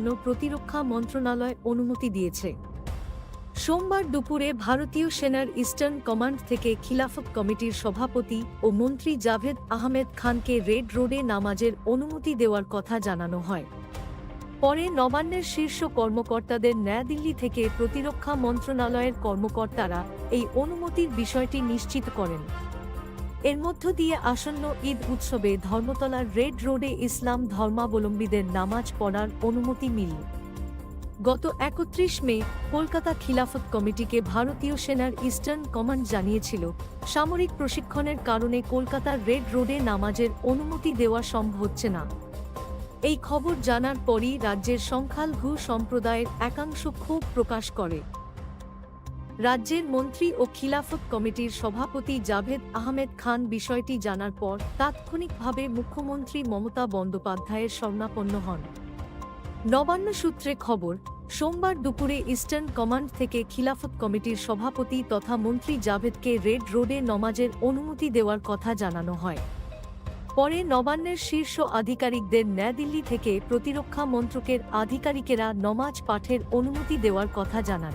জন্য প্রতিরক্ষা মন্ত্রণালয় অনুমতি দিয়েছে। সোমবার দুপুরে ভারতীয় সেনার ইস্টার্ন কমান্ড থেকে খিলাফত কমিটির সভাপতি ও মন্ত্রী জাভেদ আহমেদ খানকে রেড রোডে নামাজের অনুমতি দেওয়ার কথা জানানো হয়। পরে নবান্নের শীর্ষ কর্মকর্তাদের নয়াদিল্লি থেকে প্রতিরক্ষা মন্ত্রণালয়ের কর্মকর্তারা এই অনুমতির বিষয়টি নিশ্চিত করেন। এর মধ্য দিয়ে আসন্ন ঈদ উৎসবে ধর্মতলার রেড রোডে ইসলাম ধর্মাবলম্বীদের নামাজ পড়ার অনুমতি মিলল। গত একত্রিশ মে কলকাতা খিলাফত কমিটিকে ভারতীয় সেনার ইস্টার্ন কমান্ড জানিয়েছিল, সামরিক প্রশিক্ষণের কারণে কলকাতার রেড রোডে নামাজের অনুমতি দেওয়া সম্ভব হচ্ছে না। এই খবর জানার পরই রাজ্যের সংখ্যালঘু সম্প্রদায়ের একাংশ ক্ষোভ প্রকাশ করে। রাজ্যের মন্ত্রী ও খিলাফত কমিটির সভাপতি জাভেদ আহমেদ খান বিষয়টি জানার পর তাৎক্ষণিকভাবে মুখ্যমন্ত্রী মমতা বন্দ্যোপাধ্যায়ের শরণাপন্ন হন। নবান্ন সূত্রে খবর, সোমবার দুপুরে ইস্টার্ন কমান্ড থেকে খিলাফত কমিটির সভাপতি তথা মন্ত্রী জাভেদকে রেড রোডে নমাজের অনুমতি দেওয়ার কথা জানানো হয়। পরে নবান্নের শীর্ষ আধিকারিকদের নয়াদিল্লি থেকে প্রতিরক্ষা মন্ত্রকের আধিকারিকেরা নমাজ পাঠের অনুমতি দেওয়ার কথা জানান।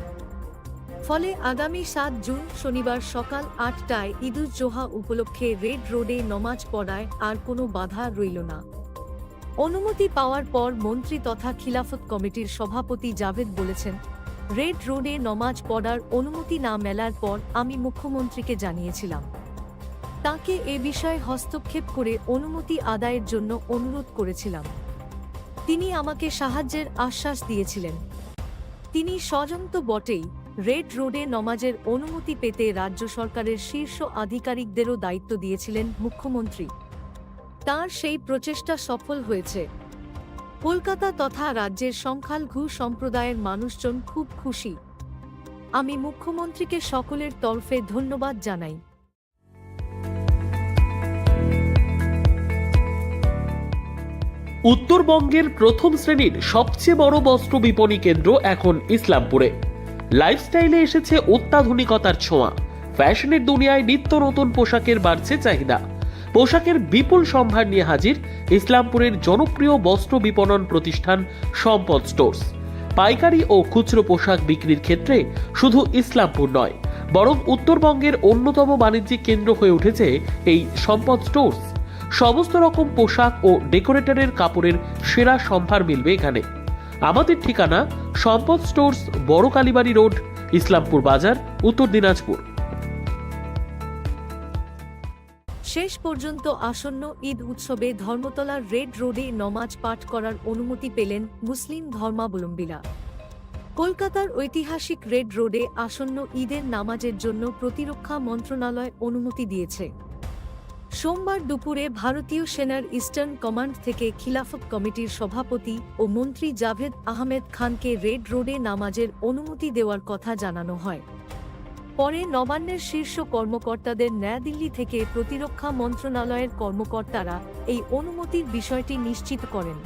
ফলে আগামী সাত জুন শনিবার সকাল আটটায় ঈদুজ জোহা উপলক্ষে রেড রোডে নমাজ পড়ায় আর কোনো বাধা রইল না। অনুমতি পাওয়ার পর মন্ত্রী তথা খিলাফত কমিটির সভাপতি জাভেদ বলেছেন, রেড রোডে নমাজ পড়ার অনুমতি না মেলার পর আমি মুখ্যমন্ত্রীকে জানিয়েছিলাম। তাকে এ বিষয়ে হস্তক্ষেপ করে অনুমতি আদায়ের জন্য অনুরোধ করেছিলাম। তিনি আমাকে সাহায্যের আশ্বাস দিয়েছিলেন। তিনি স্বজন্ত বটেই রেড রোডে নমাজের অনুমতি পেতে রাজ্য সরকারের শীর্ষ আধিকারিকদেরও দায়িত্ব দিয়েছিলেন মুখ্যমন্ত্রী। তার সেই প্রচেষ্টা সফল হয়েছে। কলকাতা তথা রাজ্যের সংখ্যালঘু সম্প্রদায়ের মানুষজন খুব খুশি। আমি মুখ্যমন্ত্রীকে সকলের তরফে ধন্যবাদ জানাই। উত্তরবঙ্গের প্রথম শ্রেণির সবচেয়ে বড় বস্ত্র বিপণী কেন্দ্র এখন ইসলামপুরে। লাইফস্টাইলে এসেছে অত্যাধুনিকতার ছোঁয়া। ফ্যাশনের দুনিয়ায় নিত্য নতুন পোশাকের বাড়ছে চাহিদা। পোশাকের বিপুল সম্ভার নিয়ে হাজির ইসলামপুরের জনপ্রিয় বস্ত্র বিপণন প্রতিষ্ঠান সম্পদ স্টোর্স। পাইকারি ও খুচরো পোশাক বিক্রির ক্ষেত্রে শুধু ইসলামপুর নয়, বরং উত্তরবঙ্গের অন্যতম বাণিজ্যিক কেন্দ্র হয়ে উঠেছে এই সম্পদ স্টোর্স। সমস্ত রকম পোশাক ও ডেকোরেটরের কাপড়ের সেরা সম্ভার মিলবে এখানে। আমাদের ঠিকানা সম্পদ স্টোর্স বড় কালীবাড়ি রোড, ইসলামপুর বাজার, উত্তর দিনাজপুর। শেষ পর্যন্ত আসন্ন ঈদ উৎসবে ধর্মতলার রেড রোডে নমাজ পাঠ করার অনুমতি পেলেন মুসলিম ধর্মাবলম্বীরা। কলকাতার ঐতিহাসিক রেড রোডে আসন্ন ঈদের নামাজের জন্য প্রতিরক্ষা মন্ত্রণালয় অনুমতি দিয়েছে। সোমবার দুপুরে ভারতীয় সেনার ইস্টার্ন কমান্ড থেকে খিলাফত কমিটির সভাপতি ও মন্ত্রী জাভেদ আহমেদ খানকে রেড রোডে নামাজের অনুমতি দেওয়ার কথা জানানো হয়। পরে নবান্নের শীর্ষ কর্মকর্তাদের নয়াদিল্লি থেকে প্রতিরক্ষা মন্ত্রণালয়ের কর্মকর্তারা এই অনুমতির বিষয়টি নিশ্চিত করেন।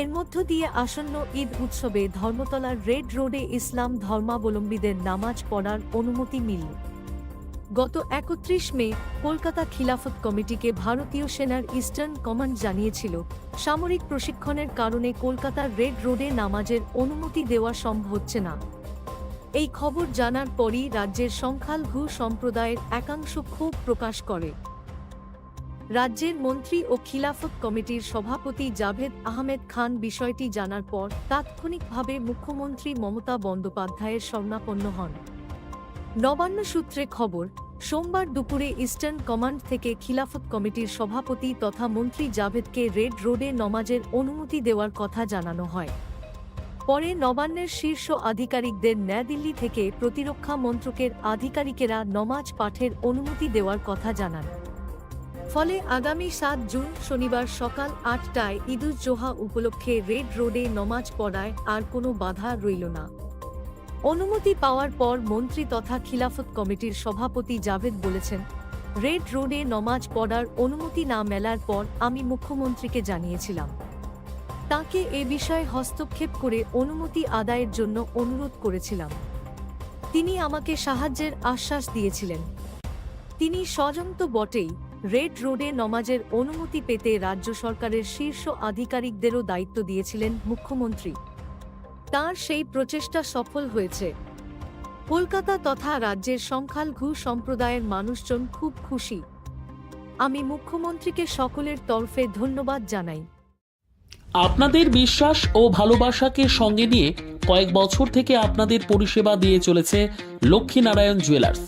এর মধ্য দিয়ে আসন্ন ঈদ উৎসবে ধর্মতলার রেড রোডে ইসলাম ধর্মাবলম্বীদের নামাজ পড়ার অনুমতি মিলল। গত একত্রিশ মে কলকাতা খিলাফত কমিটিকে ভারতীয় সেনার ইস্টার্ন কমান্ড জানিয়েছিল, সামরিক প্রশিক্ষণের কারণে কলকাতার রেড রোডে নামাজের অনুমতি দেওয়া সম্ভব হচ্ছে না। এই খবর জানার পরই রাজ্যের সংখ্যালঘু সম্প্রদায়ের একাংশ ক্ষোভ প্রকাশ করে। রাজ্যের মন্ত্রী ও খিলাফত কমিটির সভাপতি জাভেদ আহমেদ খান বিষয়টি জানার পর তাৎক্ষণিকভাবে মুখ্যমন্ত্রী মমতা বন্দ্যোপাধ্যায়ের শরণাপন্ন হন। নবান্ন সূত্রে খবর, সোমবার দুপুরে ইস্টার্ন কমান্ড থেকে খিলাফত কমিটির সভাপতি তথা মন্ত্রী জাভেদকে রেড রোডে নমাজের অনুমতি দেওয়ার কথা জানানো হয়। পরে নবান্নের শীর্ষ আধিকারিকদের নয়াদিল্লি থেকে প্রতিরক্ষা মন্ত্রকের আধিকারিকেরা নমাজ পাঠের অনুমতি দেওয়ার কথা জানান। ফলে আগামী সাত জুন শনিবার সকাল আটটায় ঈদুজ জোহা উপলক্ষে রেড রোডে নমাজ পড়ায় আর কোনো বাধা রইল না। অনুমতি পাওয়ার পর মন্ত্রী তথা খিলাফত কমিটির সভাপতি জাভেদ বলেছেন, রেড রোডে নমাজ পড়ার অনুমতি না মেলার পর আমি মুখ্যমন্ত্রীকে জানিয়েছিলাম। তাকে এ বিষয়ে হস্তক্ষেপ করে অনুমতি আদায়ের জন্য অনুরোধ করেছিলাম। তিনি আমাকে সাহায্যের আশ্বাস দিয়েছিলেন। তিনি স্বজন্ত বটেই রেড রোডে নমাজের অনুমতি পেতে রাজ্য সরকারের শীর্ষ আধিকারিকদেরও দায়িত্ব দিয়েছিলেন মুখ্যমন্ত্রী। তার সেই প্রচেষ্টা সফল হয়েছে। কলকাতা তথা রাজ্যের সংখ্যালঘু সম্প্রদায়ের মানুষজন খুব খুশি। আমি মুখ্যমন্ত্রীকে সকলের তরফে ধন্যবাদ জানাই। আপনাদের বিশ্বাস ও ভালোবাসাকে সঙ্গে নিয়ে কয়েক বছর থেকে আপনাদের পরিষেবা দিয়ে চলেছে লক্ষ্মীনারায়ণ জুয়েলার্স।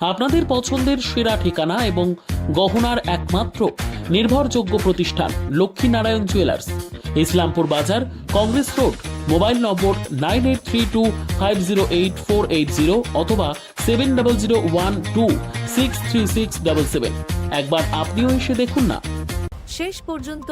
আপনাদের পছন্দের সেরা ঠিকানা এবং গহনার একমাত্র নির্ভরযোগ্য প্রতিষ্ঠান Lakshminarayan jewellers. Islampur Bazar, Congress road, mobile number nine eight three two five zero eight four eight zero অথবা seven double zero one two six three six double seven. একবার আপনিও এসে দেখুন না। শেষ পর্যন্ত